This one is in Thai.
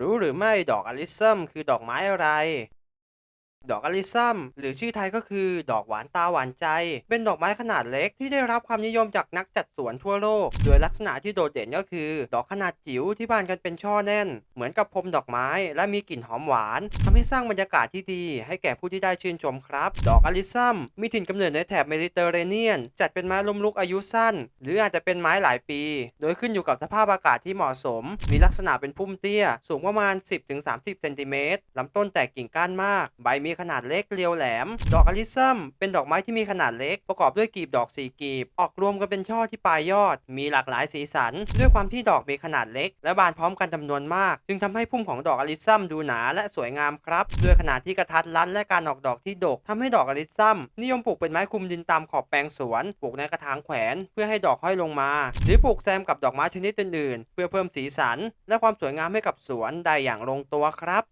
รู้หรือไม่ดอกอลิซัมคือดอกไม้อะไร ดอกอลิซัมหรือชื่อไทยก็คือดอกหวานตาหวานใจ เป็นดอกไม้ขนาดเล็กที่ได้รับความนิยมจากนักจัดสวนทั่วโลก โดยลักษณะที่โดดเด่นก็คือ ดอกขนาดจิ๋วที่บานกันเป็นช่อแน่น เหมือนกับพรมดอกไม้ และมีกลิ่นหอมหวานทำให้สร้างบรรยากาศที่ดี ให้แก่ผู้ที่ได้ชื่นชมครับ ดอกอลิซัมมีถิ่นกำเนิดในแถบเมดิเตอร์เรเนียน จัดเป็นไม้ล้มลุกอายุสั้น หรืออาจจะเป็นไม้หลายปี โดยขึ้นอยู่กับสภาพอากาศที่เหมาะสม มีลักษณะเป็นพุ่มเตี้ย สูงประมาณ 10-30 เซนติเมตรลำต้นแตกกิ่งก้านมาก ใบมีีขนาดเล็กเรียวแหลม ดอกอลิซัมเป็นดอกไม้ที่มีขนาดเล็กประกอบด้วยกลีบดอกสี่กลีบ ออกรวมกันเป็นช่อที่ปลายยอด มีหลากหลายสีสัน ด้วยความที่ดอกมีขนาดเล็ก และบานพร้อมกันจำนวนมาก จึงทำให้พุ่มของดอกอลิซัมดูหนาและสวยงามครับด้วยขนาดที่กระทัดรัดและการออกดอกที่ดกทำให้ดอกอลิซัมนิยมปลูกเป็นไม้คลุมดินตามขอบแปลงสวนปลูกในกระถางแขวน เพื่อให้ดอกห้อยลงมา หรือปลูกแซมกับดอกไม้ชนิดอื่นๆ เพื่อเพิ่มสีสัน และความสวยงามให้กับสวนได้อย่างลงตัวครับ